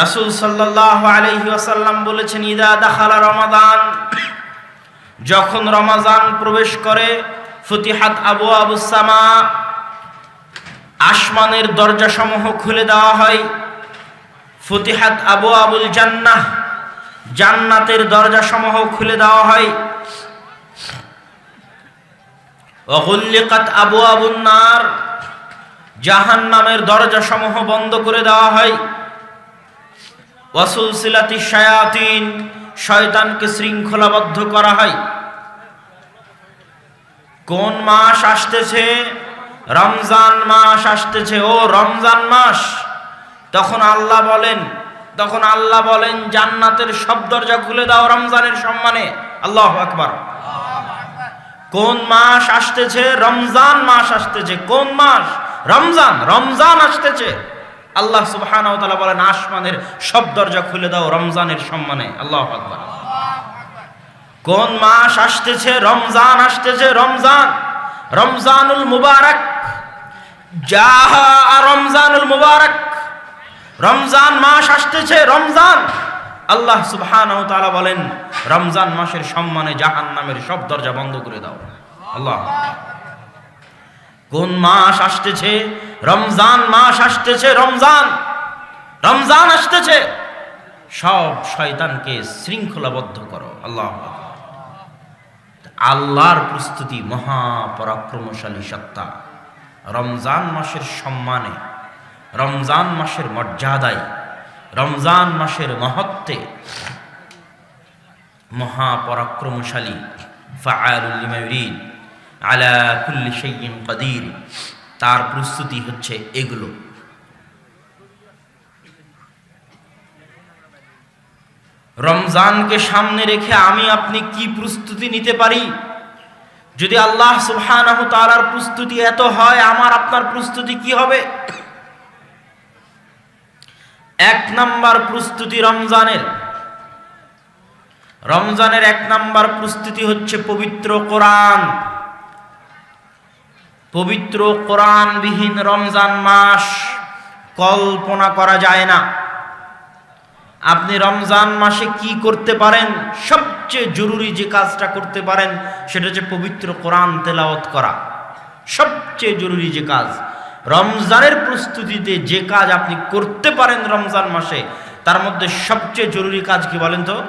রাসূল সাল্লাল্লাহু আলাইহি ওয়াসাল্লাম বলেছেন, ইদা দাখালা রমাদান, যখন রমাজান প্রবেশ করে, ফতিহাত আবু আবু সামা, আসমানের দরজাসমূহ খুলে দেওয়া হয়, ফতিহাত আবু আবুল জান্নাহ, জান্নাতের দরজাসমূহ খুলে দেওয়া হয় অগুল্লিকাত আবু নার জাহান নামের দরজাসমূহ বন্ধ করে দেওয়া হয় ওয়াসুল সিলাতি শায়াতিন, শয়তানকে শৃঙ্খলাবদ্ধ করা হয়। কোন মাস আসতেছে? রমজান মাস আসতেছে। ও রমজান মাস, তখন আল্লাহ বলেন, তখন আল্লাহ বলেন, জান্নাতের সব দরজা খুলে দাও রমজানের সম্মানে। আল্লাহ আকবার। কোন মাস আসতেছে? রমজান মাস আসতেছে। কোন মাস? রমজান রমজান আসতেছে। আল্লাহ সুবহানাহু তাআলা বলেন, আসমানের সব দরজা খুলে দাও, রমজানের সম্মানে। আল্লাহু আকবার। কোন মাস আসতেছে? রমজান আসতেছে, রমজান। রমজানুল মুবারক। যাহা রমজানুল মুবারক। রমজান মাস আসতেছে, রমজান। আল্লাহ সুবহানাহু তাআলা বলেন, রমজান মাসের সম্মানে জাহান্নামের সব দরজা বন্ধ করে দাও। আল্লাহ কোন মাস আসতেছে? রমজান মাস আসতেছে, রমজান। রমজান আসতেছে। সব শয়তানকে শৃঙ্খলাবদ্ধ করো, আল্লাহ আল্লাহর প্রস্তুতি মহাপরাক্রমশালী সত্তা। রমজান মাসের সম্মানে, রমজান মাসের মর্যাদায়, রমজান মাসের মহত্বে মহাপরাক্রমশালী ইউরিদ আলা কুল্লি কাদির। তার প্রস্তুতি হচ্ছে এগুলো। রমজানকে সামনে রেখে আমি আপনি কি প্রস্তুতি নিতে পারি? যদি আল্লাহ সুবহানাহু তাআলার প্রস্তুতি এত হয়, আমার আপনার প্রস্তুতি কি হবে? এক নাম্বার প্রস্তুতি রমজানের। রমজানের এক নাম্বার প্রস্তুতি হচ্ছে পবিত্র কোরআন। পবিত্র কোরআনবিহীন রমজান মাস কল্পনা করা যায় না। আপনি রমজান মাসে কি করতে পারেন? সবচেয়ে জরুরি যে কাজটা করতে পারেন, সেটা হচ্ছে পবিত্র কোরআন তেলাওয়াত করা। সবচেয়ে জরুরি যে কাজ। রমজানের প্রস্তুতিতে যে কাজ আপনি করতে পারেন রমজান মাসে, তার মধ্যে সবচেয়ে জরুরি কাজ কি বলেন তো?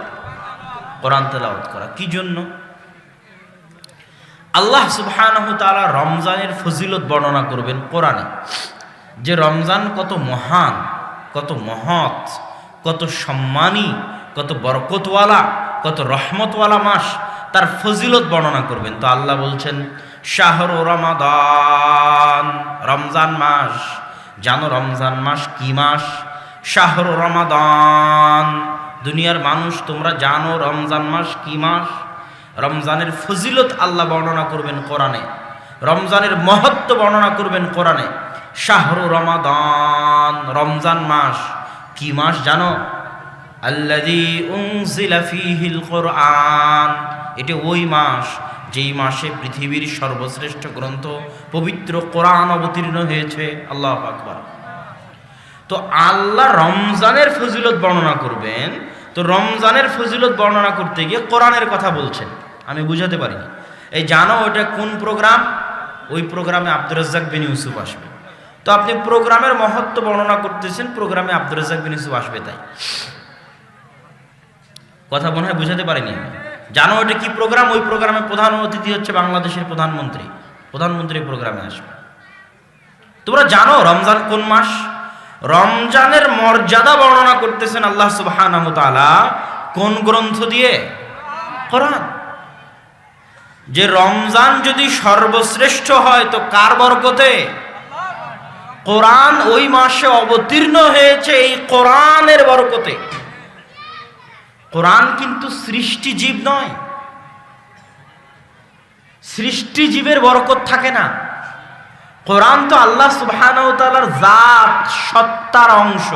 কোরআন তেলাওয়াত করা। কি জন্য? আল্লাহ সুবহানাহু রমজানের ফজিলত বর্ণনা করবেন কোরআনে। যে রমজান কত মহান, কত মহৎ, কত সম্মানী, কত বরকতওয়ালা, কত রহমতওয়ালা মাস, তার ফজিলত বর্ণনা করবেন। তো আল্লাহ বলছেন, শাহর রমাদান, রমজান মাস, জানো রমজান মাস কি মাস? শাহর রমাদান, দুনিয়ার মানুষ, তোমরা জানো রমজান মাস কি মাস? রমজানের ফজিলত আল্লাহ বর্ণনা করবেন কোরআনে। রমজানের মহত্ব বর্ণনা করবেন কোরআনে। শাহরু রমাদান, রমজান মাস। কি মাস জানো? কোরআন এটা ওই মাস, যেই মাসে পৃথিবীর সর্বশ্রেষ্ঠ গ্রন্থ পবিত্র কোরআন অবতীর্ণ হয়েছে। আল্লাহ আকবার। তো আল্লাহ রমজানের ফজিলত বর্ণনা করবেন। তো রমজানের ফজিলত বর্ণনা করতে গিয়ে কোরআনের কথা বলছেন। আমি বুঝাতে পারিনি। এই জানো ওটা কোন প্রোগ্রাম? ওই প্রোগ্রামে আব্দুর রাজ্জাক বিন ইউসুফ আসবে। তো আপনি প্রোগ্রামের মহত্ব বর্ণনা করতেছেন, প্রোগ্রামে আব্দুর রাজ্জাক বিন ইউসুফ আসবে তাই। কথা মনে হয় বুঝাতে পারিনি আমি। জানো ওটা কি প্রোগ্রাম? ওই প্রোগ্রামে প্রধান অতিথি হচ্ছে বাংলাদেশের প্রধানমন্ত্রী। প্রধানমন্ত্রী প্রোগ্রামে আসবে। তোমরা জানো রমজান কোন মাস? রমজানের মর্যাদা বর্ণনা করতেছেন আল্লাহ তাআলা কোন গ্রন্থ দিয়ে? কোরআন। যে রমজান যদি সর্বশ্রেষ্ঠ হয়, তো কার বরকতে? কোরআন ওই মাসে অবতীর্ণ হয়েছে এই কোরআনের বরকতে। কোরআন কিন্তু সৃষ্টি জীব নয়। সৃষ্টি জীবের বরকত থাকে না। কোরআন তো আল্লাহ সুবহানাহু তাআলার জাত, সত্তার অংশ।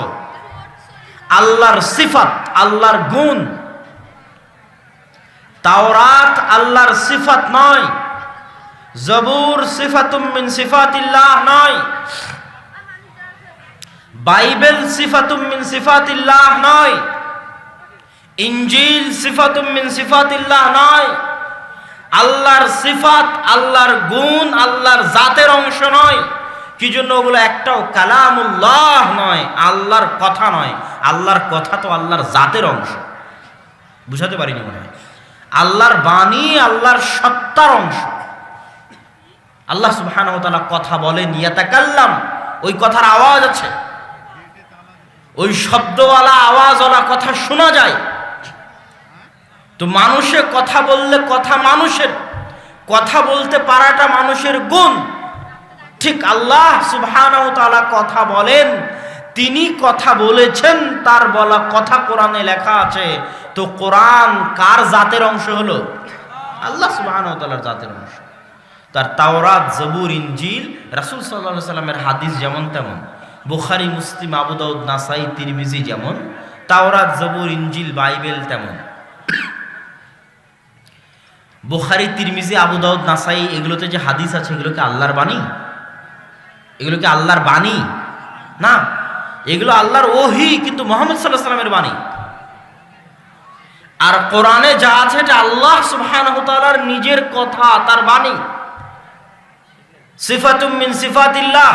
আল্লাহর সিফাত, আল্লাহর গুণ। তাওরাত আল্লাহর সিফাত নয়। জবুর সিফাতুম মিন সিফাতিল্লাহ নয়। বাইবেল সিফাতুম মিন সিফাতিল্লাহ নয়। ইঞ্জিল সিফাতুম মিন সিফাতিল্লাহ নয়। আল্লাহর সিফাত, আল্লাহর গুণ, আল্লাহর জাতের অংশ নয়। কি জন্য ওগুলো একটাও কালামুল্লাহ নয়, আল্লাহর কথা নয়। আল্লাহর কথা তো আল্লাহর জাতের অংশ। বুঝাতে পারিনি মনে হয়। আল্লাহর বাণী, আল্লাহর সত্তার অংশ। আল্লাহ ওয়া তাআলা কথা বলেন, ইয়াতাকাল্লাম, ওই কথার আওয়াজ আছে। ওই শব্দওয়ালা আওয়াজওয়ালা কথা শোনা যায়। তো মানুষে কথা বললে কথা মানুষের, কথা বলতে পারাটা মানুষের গুণ। ঠিক আল্লাহ তাআলা কথা বলেন তিনি কথা বলেছেন, তার বলা কথা কোরআনে লেখা আছে। তো কোরআন কার জাতের অংশ হলো? আল্লাহ তাআলার জাতের অংশ। তার তাওরাত, জবুর ইঞ্জিল রাসুল আলাইহি সাল্লামের হাদিস যেমন তেমন। বুখারী, মুসলিম, আবু দাউদ, নাসাই, তিরমিজি যেমন। তাওরাত, জবুর ইঞ্জিল বাইবেল তেমন। বুখারী, তিরমিজি, আবু দাউদ, নাসাই, এগুলোতে যে হাদিস আছে এগুলোকে আল্লাহর বাণী? এগুলোকে আল্লাহর বাণী? না। এগুলো আল্লাহর ওহি, কিন্তু মোহাম্মদ সাল্লাহ সাল্লামের বাণী। আর কোরআনে যা আছে এটা আল্লাহ তাআলার নিজের কথা, তার বাণী। সিফাতুম মিন সিফাতিল্লাহ।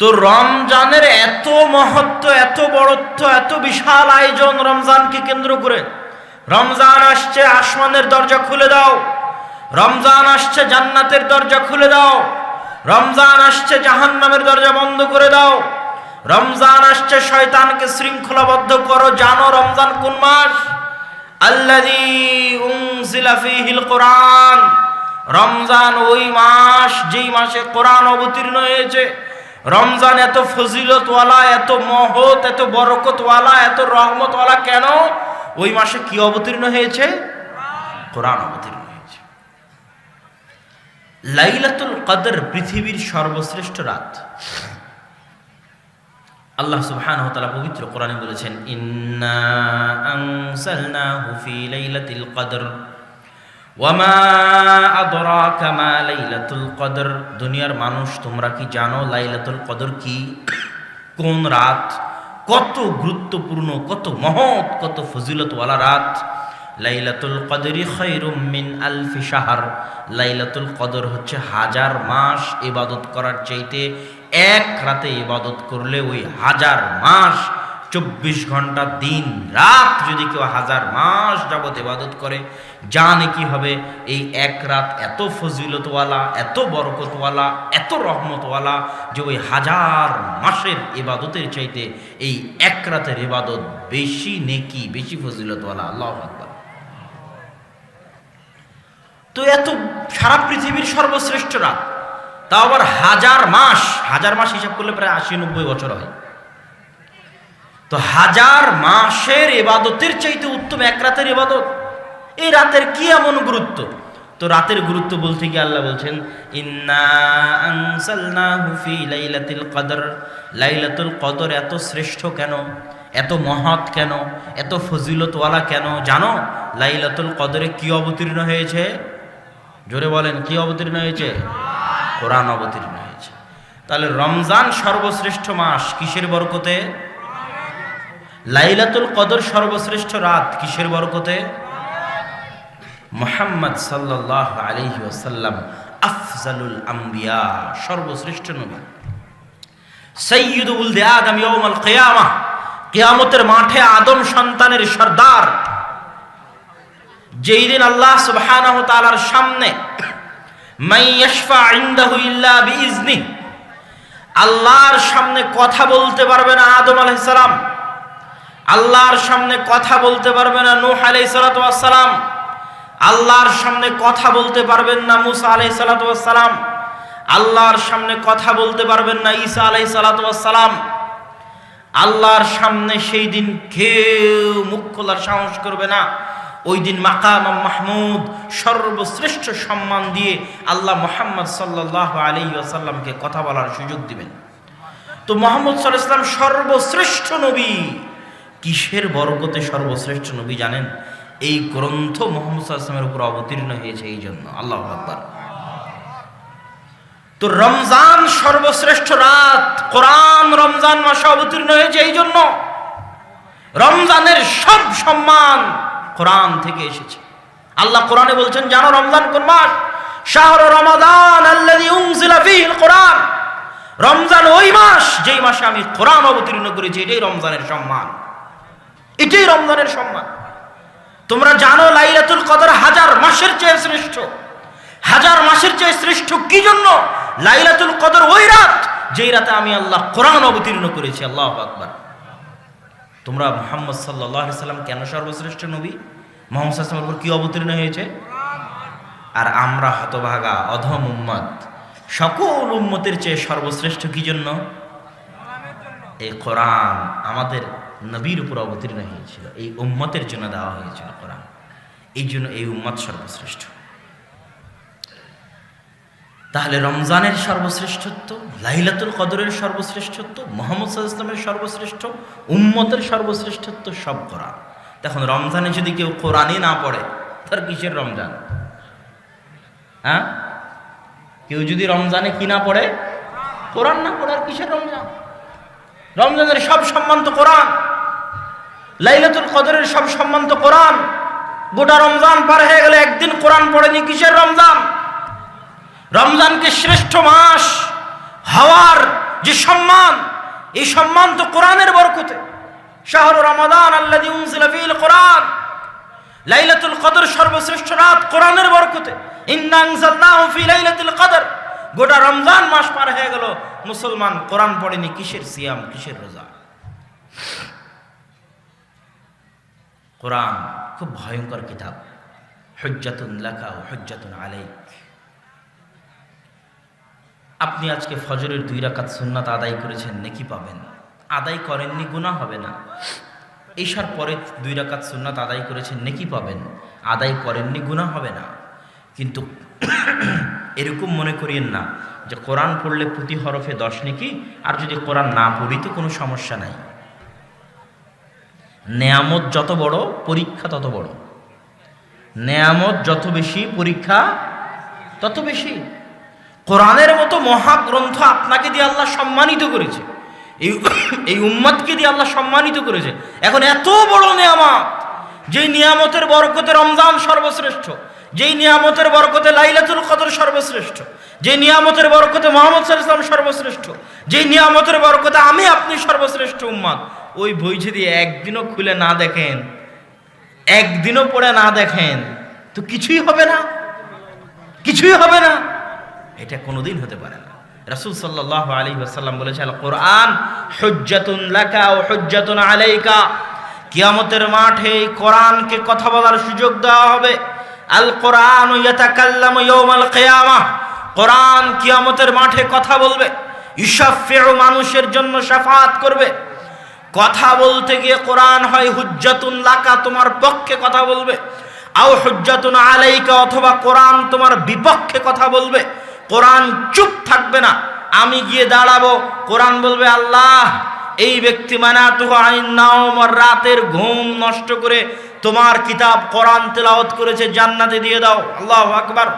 তো রমজানের এত মহত্ব, এত বড়ত্ব, এত বিশাল আয়োজন রমজানকে কেন্দ্র করে। রমজান আসছে, আসমানের দরজা খুলে দাও। রমজান আসছে, জান্নাতের দরজা খুলে দাও। রমজান আসছে, জাহান্নামের দরজা বন্ধ করে দাও। রমজান আসছে, শয়তানকে শৃঙ্খলাবদ্ধ করো। জানো রমজান কোন মাস? কোরআন। রমজান ওই মাস, যেই মাসে কোরআন অবতীর্ণ হয়েছে। রমজান এত ফজিলতওয়ালা, এত মহৎ, এত বরকতওয়ালা, এত রহমতওয়ালা কেন? ওই মাসে কি অবতীর্ণ হয়েছে? কোরআন অবতীর্ণ। লাইলাতুল কদর পৃথিবীর সর্বশ্রেষ্ঠ রাত। আল্লাহ সুবহানাহু ওয়া তাআলা পবিত্র কোরআনে বলেছেন দুনিয়ার মানুষ, তোমরা কি জানো লাইলাতুল কদর কি? কোন রাত? কত গুরুত্বপূর্ণ, কত মহৎ, কত ফজিলতওয়ালা রাত। লাইলাতুল কদরি খৈরুম মিন আলফি শাহর। লাইলাতুল কদর হচ্ছে হাজার মাস ইবাদত করার চাইতে এক রাতে ইবাদত করলে ওই হাজার মাস, চব্বিশ ঘণ্টা দিন রাত যদি কেউ হাজার মাস যাবত ইবাদত করে, জানে কি হবে? এই এক রাত এত ফজিলতওয়ালা, এত বরকতওয়ালা, এত রহমতওয়ালা যে ওই হাজার মাসের ইবাদতের চাইতে এই এক রাতের ইবাদত বেশি নেকি, বেশি ফজিলতওয়ালা। আল্লাহ আকবার। তো এত সারা পৃথিবীর সর্বশ্রেষ্ঠ রাত তাও আবার হাজার মাস হাজার মাস হিসাব করলে প্রায় আশি নব্বই বছর হয়। তো হাজার মাসের এবাদতের চাইতে উত্তম এক রাতের এবাদত। এই রাতের কি এমন গুরুত্ব? তো রাতের গুরুত্ব বলতে গিয়ে আল্লাহ বলছেন কদর। লাইলাতুল কদর এত শ্রেষ্ঠ কেন? এত মহৎ কেন? এত ফজিলতওয়ালা কেন? জানো, লাইলাতুল কদরে কি অবতীর্ণ হয়েছে? জোরে বলেন, কি অবতীর্ণ হয়েছে? কোরআন অবতীর্ণ হয়েছে। তাহলে রমজান সর্বশ্রেষ্ঠ মাস কিসের বরকতে? লাইলাতুল কদর সর্বশ্রেষ্ঠ রাত কিসের বরকতে? মোহাম্মদ সাল্লাহ আলহি ওসাল্লাম আফজালুল আম্বিয়া, সর্বশ্রেষ্ঠ নবী। সৈয়দ উল ইয়ৌমাল কিয়ামা, কিয়ামতের মাঠে আদম সন্তানের সর্দার যেই দিন আল্লাহ সুবহানাহু তাআলার সামনে মাই ইয়াশফা ইনদাহু ইল্লা বিইজনি আল্লাহর সামনে কথা বলতে পারবে না আদম আলাইহিস সালাম, আল্লাহর সামনে কথা বলতে পারবে না নূহ আলাইহিস সালাতু ওয়াস সালাম, আল্লাহর সামনে কথা বলতে পারবেন না মুসা আলাইহিস সালাতু ওয়াস সালাম, আল্লাহর সামনে কথা বলতে পারবেন না ঈসা আলাইহিস সালাতু ওয়াস সালাম। আল্লাহর সামনে সেই দিন কেউ মুখ খোলার সাহস করবে না। ওই দিন মাকাম মাহমুদ সর্বশ্রেষ্ঠ সম্মান দিয়ে আল্লাহ মোহাম্মদ সাল্লাহ আলী আসাল্লামকে কথা বলার সুযোগ দিবেন। তো মোহাম্মদ সাল্লাহ ইসলাম সর্বশ্রেষ্ঠ নবী। কিসের বরকতে সর্বশ্রেষ্ঠ নবী জানেন? এই গ্রন্থ মোহাম্মদ সাল্লামের উপর অবতীর্ণ হয়েছে এই জন্য। আল্লাহ আকবর। তো রমজান সর্বশ্রেষ্ঠ রাত। কোরআন রমজান মাসে অবতীর্ণ হয়েছে এই জন্য। রমজানের সব সম্মান কোরআন থেকে এসেছে। আল্লাহ কোরআনে বলছেন, জানো রমজান কোন মাস? শাহর রমাদান কোরআন। রমজান ওই মাস, যেই মাসে আমি কোরআন অবতীর্ণ করেছি, এটাই রমজানের সম্মান। এটাই রমজানের সম্মান। তোমরা জানো লাইলাতুল কদর হাজার মাসের চেয়ে শ্রেষ্ঠ। হাজার মাসের চেয়ে শ্রেষ্ঠ কি জন্য? লাইলাতুল কদর ওই রাত, যেই রাতে আমি আল্লাহ কোরআন অবতীর্ণ করেছি, আল্লাহ আকবার। তোমরা মোহাম্মদ সাল্লাহ সাল্লাম কেন সর্বশ্রেষ্ঠ নবী? মোহাম্মদ সাল্লামের উপর কি অবতীর্ণ হয়েছে? আর আমরা হতভাগা, অধম উম্মত। সকল উম্মতের চেয়ে সর্বশ্রেষ্ঠ কি জন্য? এই কোরআন আমাদের নবীর উপর অবতীর্ণ হয়েছিল। এই উম্মতের জন্য দেওয়া হয়েছিল কোরআন। এই জন্য এই উম্মত সর্বশ্রেষ্ঠ। তাহলে রমজানের সর্বশ্রেষ্ঠত্ব, লাইলাতুল কদরের সর্বশ্রেষ্ঠত্ব, মোহাম্মদ সাল্লাহ ইসলামের সর্বশ্রেষ্ঠ, উম্মতের সর্বশ্রেষ্ঠত্ব সব কোরআন দেখুন, রমজানে যদি কেউ কোরআনই না পড়ে, তার কিসের রমজান? হ্যাঁ? কেউ যদি রমজানে কি না পড়ে, কোরআন না পড়ে, আর কিসের রমজান? রমজানের সব সম্মান তো কোরআন। লাইলাতুল কদরের সব সম্মান তো কোরআন। গোটা রমজান পার হয়ে গেলে একদিন কোরআন পড়েনি, কিসের রমজান? রমজানকে শ্রেষ্ঠ মাস হওয়ার যে সম্মান, এই সম্মান তো কোরআনের বরকতে। শাহরু রমাদান ফীহিল কোরআন। লাইলাতুল কদর সর্বশ্রেষ্ঠ রাত কোরআনের বরকতে। ফি লাইলাতুল কদর। গোটা রমজান মাস পার হয়ে গেল। মুসলমান কোরআন পড়েনি, কিসের সিয়াম, কিসের রোজা? কোরআন খুব ভয়ঙ্কর কিতাব। হজ্জাতুন ও হজ্জাতুন আলাইক। আপনি আজকে ফজরের দুই রাকাত সুন্নাত আদায় করেছেন, নেকি পাবেন? আদায় করেননি, গুনাহ হবে না। এসার পরে দুই রাকাত সুন্নাত আদায় করেছেন, নেকি পাবেন? আদায় করেননি, গুনাহ হবে না। কিন্তু এরকম মনে করিয়েন না যে কোরআন পড়লে প্রতি হরফে দশ নেকি, আর যদি কোরআন না পড়ি তো কোনো সমস্যা নাই। নেয়ামত যত বড়, পরীক্ষা তত বড়। নেয়ামত যত বেশি, পরীক্ষা তত বেশি। কোরআনের মতো মহাগ্রন্থ আপনাকে দিয়ে আল্লাহ সম্মানিত করেছে। এই এই উম্মাদকে দিয়ে আল্লাহ সম্মানিত করেছে। এখন এত বড় নিয়ামত, যেই নিয়ামতের বরকতে রমজান সর্বশ্রেষ্ঠ, যেই নিয়ামতের বরকতে লাইলাতুল কদর সর্বশ্রেষ্ঠ যে নিয়ামতের বরকতে মোহাম্মদ সাল্লাম সর্বশ্রেষ্ঠ, যেই নিয়ামতের বরকতে আমি আপনি সর্বশ্রেষ্ঠ উম্মাদ, ওই বই যদি একদিনও খুলে না দেখেন, একদিনও পড়ে না দেখেন, তো কিছুই হবে না, কিছুই হবে না। এটা কোনোদিন হতে পারে না। রাসূল সাল্লাল্লাহু আলাইহি ওয়াসাল্লাম বলেছেন আল কোরআন হুজ্জাতুন লাকা ও হুজ্জাতুন আলাইকা। কিয়ামতের মাঠে এই কোরআনকে কথা বলার সুযোগ দেওয়া হবে। আল কোরআন ইয়াতাকাল্লামু কোরআন কিয়ামতের মাঠে কথা বলবে ইউশাফিউ মানুষের জন্য শাফাত করবে। কথা বলতে গিয়ে কোরআন হয় হুজ্জাতুন লাকা, তোমার পক্ষে কথা বলবে। আও হুজ্জাতুন আলাইকা, অথবা কোরআন তোমার বিপক্ষে কথা বলবে। কোরআন চুপ থাকবে না। আমি গিয়ে দাঁড়াবো। কোরআন বলবে, আল্লাহ, এই ব্যক্তি মানা তুহ রাতের ঘুম নষ্ট করে তোমার কিতাব কোরআন তেলাওত করেছে, জান্নাতে দিয়ে দাও। আল্লাহ আকবার।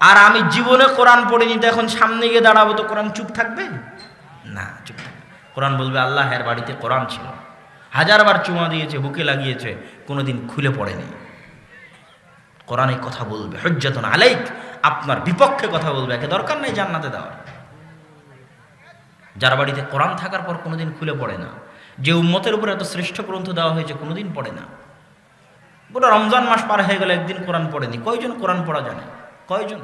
আর আমি জীবনে কোরআন পড়িনি, তো এখন সামনে গিয়ে দাঁড়াবো, তো কোরআন চুপ থাকবে? না, চুপ থাকবে কোরআন বলবে, আল্লাহ, এর বাড়িতে কোরআন ছিল। হাজারবার চুমা দিয়েছে, বুকে লাগিয়েছে, কোনোদিন খুলে পড়েনি। কোরআনে কথা বলবে। হজ্জাতন আলাইক, আপনার বিপক্ষে কথা বলবে। একে দরকার নেই জান্নাতে দেওয়ার। যার বাড়িতে কোরআন থাকার পর কোনোদিন খুলে পড়ে না। যে উম্মতের উপর এত শ্রেষ্ঠ গ্রন্থ দেওয়া হয়েছে, কোনোদিন পড়ে না। গোটা রমজান মাস পার হয়ে গেলে, একদিন কোরআন পড়েনি। কয়জন কোরআন পড়া জানে? কয়জন?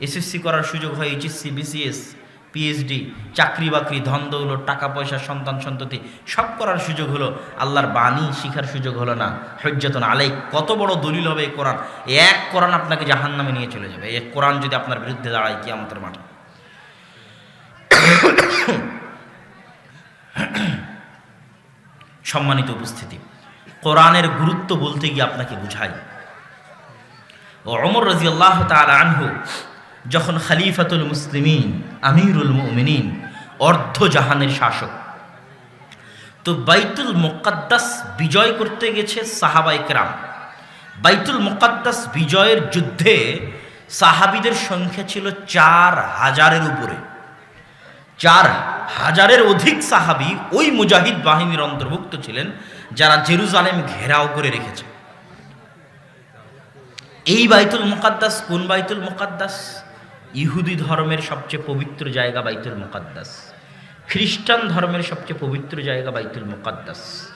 এসএসসি করার সুযোগ হয়, এইচএসসি, বিসিএস পিএইচডি চাকরি বাকরি ধন দৌলত টাকা পয়সা সন্তান সন্ততি, সব করার সুযোগ হলো, আল্লাহর বাণী শিখার সুযোগ হলো না। হজ্জাতন আলাই কত বড় দলিল হবে এই কোরআন? এক কোরআন আপনাকে জাহান নামে নিয়ে চলে যাবে। এক কোরআন যদি আপনার বিরুদ্ধে দাঁড়ায় কি আমাদের মাঠে। সম্মানিত উপস্থিতি, কোরআনের গুরুত্ব বলতে গিয়ে আপনাকে বুঝাই। অমর রাজি আল্লাহ তালা আনহু যখন খালিফাতুল মুসলিমিন, আমিরুল মুমিনিন, অর্ধ জাহানের শাসক, তো বাইতুল মোকাদ্দাস বিজয় করতে গেছে সাহাবাই কেরাম। বাইতুল মোকাদ্দাস বিজয়ের যুদ্ধে সাহাবিদের সংখ্যা ছিল চার হাজারের উপরে। চার হাজারের অধিক সাহাবি ওই মুজাহিদ বাহিনীর অন্তর্ভুক্ত ছিলেন, যারা জেরুজালেম ঘেরাও করে রেখেছে। এই বাইতুল মোকাদ্দাস কোন বাইতুল মুকাদ্দাস? ইহুদি ধর্মের সবচেয়ে পবিত্র জায়গা বাইতুল মুকাদ্দাস। খ্রিস্টান ধর্মের সবচেয়ে পবিত্র জায়গা বাইতুল মুকাদ্দাস।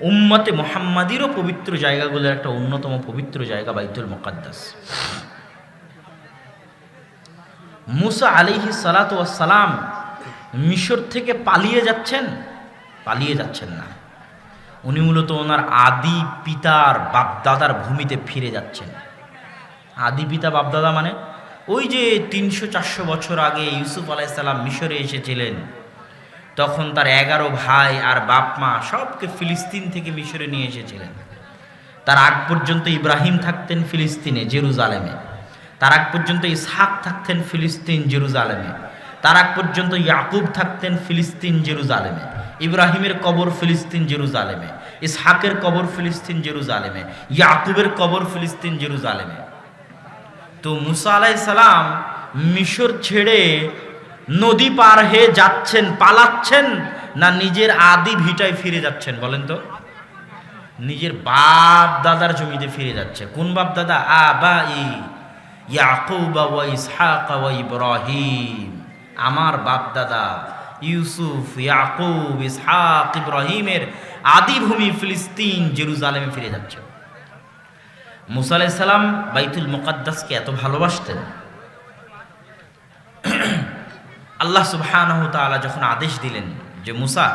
উম্মতে মোহাম্মাদিরও পবিত্র জায়গাগুলোর একটা অন্যতম পবিত্র জায়গা বাইতুল মুকাদ্দাস। মুসা আলিহি সালাত সালাম মিশর থেকে পালিয়ে যাচ্ছেন? পালিয়ে যাচ্ছেন না। উনি মূলত ওনার আদি পিতার বাপদাদার ভূমিতে ফিরে যাচ্ছেন। আদি পিতা বাপদাদা মানে? ওই যে তিনশো চারশো বছর আগে ইউসুফ আলাইসাল্লাম মিশরে এসেছিলেন, তখন তার এগারো ভাই আর বাপ মা সবকে ফিলিস্তিন থেকে মিশরে নিয়ে এসেছিলেন। তার আগ পর্যন্ত ইব্রাহিম থাকতেন ফিলিস্তিনে, জেরুজালেমে। তার আগ পর্যন্ত ইসহাক থাকতেন ফিলিস্তিন, জেরুজালেমে। তার আগ পর্যন্ত ইয়াকুব থাকতেন ফিলিস্তিন, জেরুজালেমে। ইব্রাহিমের কবর ফিলিস্তিন, জেরুজালেমে। ইসহাকের কবর ফিলিস্তিন, জেরুজালেমে। ইয়াকুবের কবর ফিলিস্তিন, জেরুজালেমে। তো মুসা আলাই সালাম মিশর ছেড়ে নদী পার হয়ে যাচ্ছেন, পালাচ্ছেন না নিজের আদি ভিটায় ফিরে যাচ্ছেন বলেন তো? নিজের বাপ দাদার জমিতে ফিরে যাচ্ছে। কোন বাপ দাদা? আবা ইব্রাহিম। আমার বাপ দাদা ইউসুফ, ইয়াকুব, ইসহাক, ইব্রাহিমের আদি ভূমি ফিলিস্তিন, জেরুজালেমে ফিরে যাচ্ছে। মুসা সালাম বাইতুল মুকাদ্দাসকে এত ভালোবাসতেন। আল্লাহ তাআলা যখন আদেশ দিলেন যে, মুসা,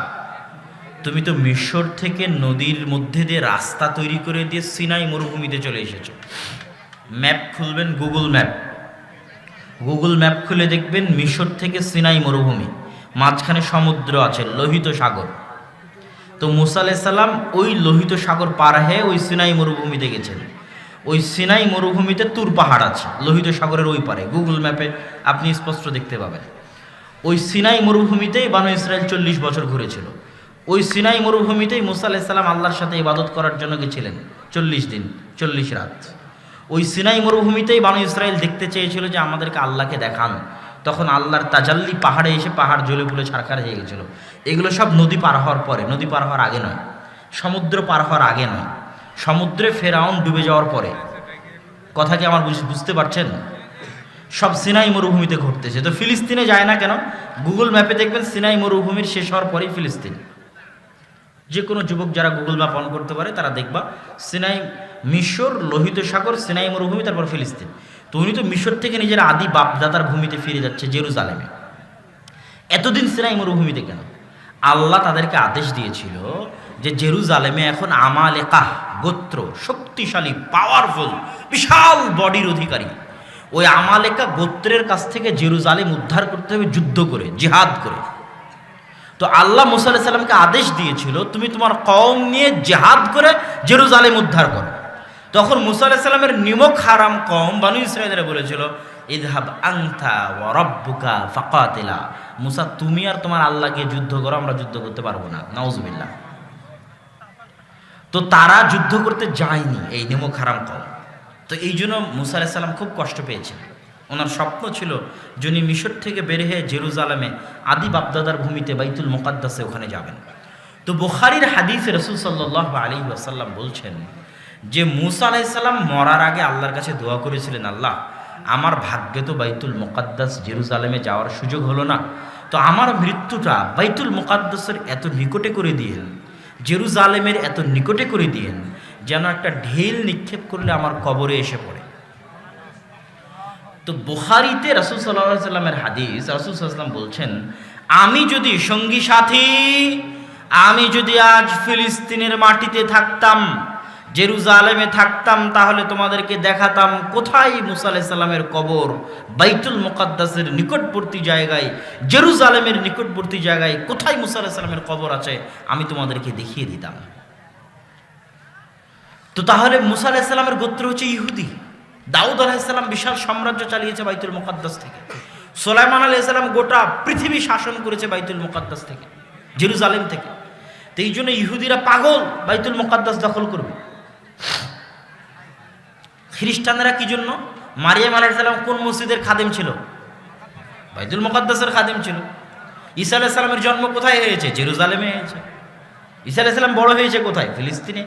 তুমি তো মিশর থেকে নদীর মধ্যে দিয়ে রাস্তা তৈরি করে দিয়ে সিনাই মরুভূমিতে চলে এসেছ। ম্যাপ খুলবেন গুগল ম্যাপ। গুগল ম্যাপ খুলে দেখবেন মিশর থেকে সিনাই মরুভূমি, মাঝখানে সমুদ্র আছে, লোহিত সাগর। তো মুসা আলাইহিস সালাম ওই লোহিত সাগর পার হয়ে ওই সিনাই মরুভূমিতে গেছেন। ওই সিনাই মরুভূমিতে তুর পাহাড় আছে, লোহিত সাগরের ওই পারে। গুগল ম্যাপে আপনি স্পষ্ট দেখতে পাবেন। ওই সিনাই মরুভূমিতেই বানু ইসরায়েল চল্লিশ বছর ঘুরেছিল। ওই সিনাই মরুভূমিতেই মুসা আলাইসাল্লাম আল্লাহর সাথে ইবাদত করার জন্য গেছিলেন, চল্লিশ দিন, চল্লিশ রাত। ওই সিনাই মরুভূমিতেই বানু ইসরায়েল দেখতে চেয়েছিল যে আমাদেরকে আল্লাহকে দেখান। তখন আল্লাহর তাজাল্লি পাহাড়ে এসে পাহাড় জ্বলে পুলে ছাড়খার হয়ে গেছিল। এগুলো সব নদী পার হওয়ার পরে, নদী পার হওয়ার আগে নয়, সমুদ্র পার হওয়ার আগে নয়। সমুদ্রে ফেরাউন ডুবে যাওয়ার পরে। কথা কি আমার বুঝ- বুঝতে পারছেন? সব সিনাই মরুভূমিতে ঘটতেছে। তো ফিলিস্তিনে যায় না কেন? গুগল ম্যাপে দেখবেন সিনাই মরুভূমির শেষ হওয়ার পরেই ফিলিস্তিন। যে কোনো যুবক যারা গুগল ম্যাপ অন করতে পারে, তারা দেখবা সিনাই মিশর, লোহিত সাগর, সিনাই মরুভূমি, তারপর ফিলিস্তিন। তো উনি তো মিশর থেকে নিজের আদি বাপদাদার ভূমিতে ফিরে যাচ্ছে, জেরুজালেমে। এতদিন সিনাই মরুভূমিতে কেন? আল্লাহ তাদেরকে আদেশ দিয়েছিল যে জেরুজালেমে এখন আমালেকা, গোত্র, শক্তিশালী পাওয়ারফুল বিশাল বডির অধিকারী। ওই আমালেকা গোত্রের কাছ থেকে জেরুজালেম উদ্ধার করতে হবে, যুদ্ধ করে, জিহাদ করে। তো আল্লাহ মুসা আলাইহিস সাল্লামকে আদেশ দিয়েছিল, তুমি তোমার কম নিয়ে জেহাদ করে জেরুজালেম উদ্ধার করো। তখন মুসা আলাইহিস সাল্লামের নিমক হারাম কম বানু ইসরায়েলরা বলেছিল, ইদহাব আংথা রব্বুকা ফাকাতিলা। মুসা, তুমি আর তোমার আল্লাহকে যুদ্ধ করো, আমরা যুদ্ধ করতে পারব না। নাউজুবিল্লাহ। তো তারা যুদ্ধ করতে যায়নি, এই নিমক হারাম কম। তো এই জন্য মুসা আলাইহিস সাল্লাম খুব কষ্ট পেয়েছেন। ওনার স্বপ্ন ছিল যিনি মিশর থেকে বের হয়ে জেরুজালেমে আদি বাপদাদার ভূমিতে বাইতুল মোকাদ্দাসে ওখানে যাবেন। তো বুখারির হাদিস রসুল সাল্লাহ আলী ওয়াসাল্লাম বলছেন যে, মুসা আলাইসাল্লাম মরার আগে আল্লাহর কাছে দোয়া করেছিলেন, আল্লাহ, আমার ভাগ্যে তো বাইতুল মোকাদ্দাস জেরুজালেমে যাওয়ার সুযোগ হলো না। তো আমার মৃত্যুটা বাইতুল মোকাদ্দাসের এত নিকটে করে দিয়েন। জেরুজালেমের এত নিকটে করে দিয়েন, যেন একটা ঢেল নিক্ষেপ করলে আমার কবরে এসে পড়ে। তো বোহারিতে রাসুল সাল্লাহ সাল্লামের হাদিস, রাসুল সাল্লাম বলছেন, আমি যদি সঙ্গী সাথী, আমি যদি আজ ফিলিস্তিনের মাটিতে থাকতাম জেরুজালেমে থাকতাম, তাহলে তোমাদেরকে দেখাতাম কোথায় মুসা আলাইসাল্লামের কবর? বাইতুল মোকাদ্দাসের নিকটবর্তী জায়গায়, জেরুজালেমের নিকটবর্তী জায়গায় কোথায় মুসা আলাইসাল্লামের কবর আছে? আমি তোমাদেরকে দেখিয়ে দিতাম। তো তাহলে মুসা আলাইসাল্লামের গোত্র হচ্ছে ইহুদি। দাউদ আলাইসাল্লাম বিশাল সাম্রাজ্য চালিয়েছে বাইতুল মুকাদ্দাস থেকে। সোলাইমান আলাইসাল্লাম গোটা পৃথিবী শাসন করেছে বাইতুল মুকাদ্দাস থেকে, জেরুজালেম থেকে। তো এই জন্য ইহুদিরা পাগল, বাইতুল মুকাদ্দাস দখল করবে। খ্রিস্টানরা কি জন্য? মারিয়াম আলাইসাল্লাম কোন মসজিদের খাদেম ছিল? বাইদুল মুকাদ্দাসের খাদেম ছিল। ঈসা আলাইসাল্লামের জন্ম কোথায় হয়েছে? জেরুজালেমে হয়েছে। ঈসা আলাইসাল্লাম বড় হয়েছে কোথায়? ফিলিস্তিনে।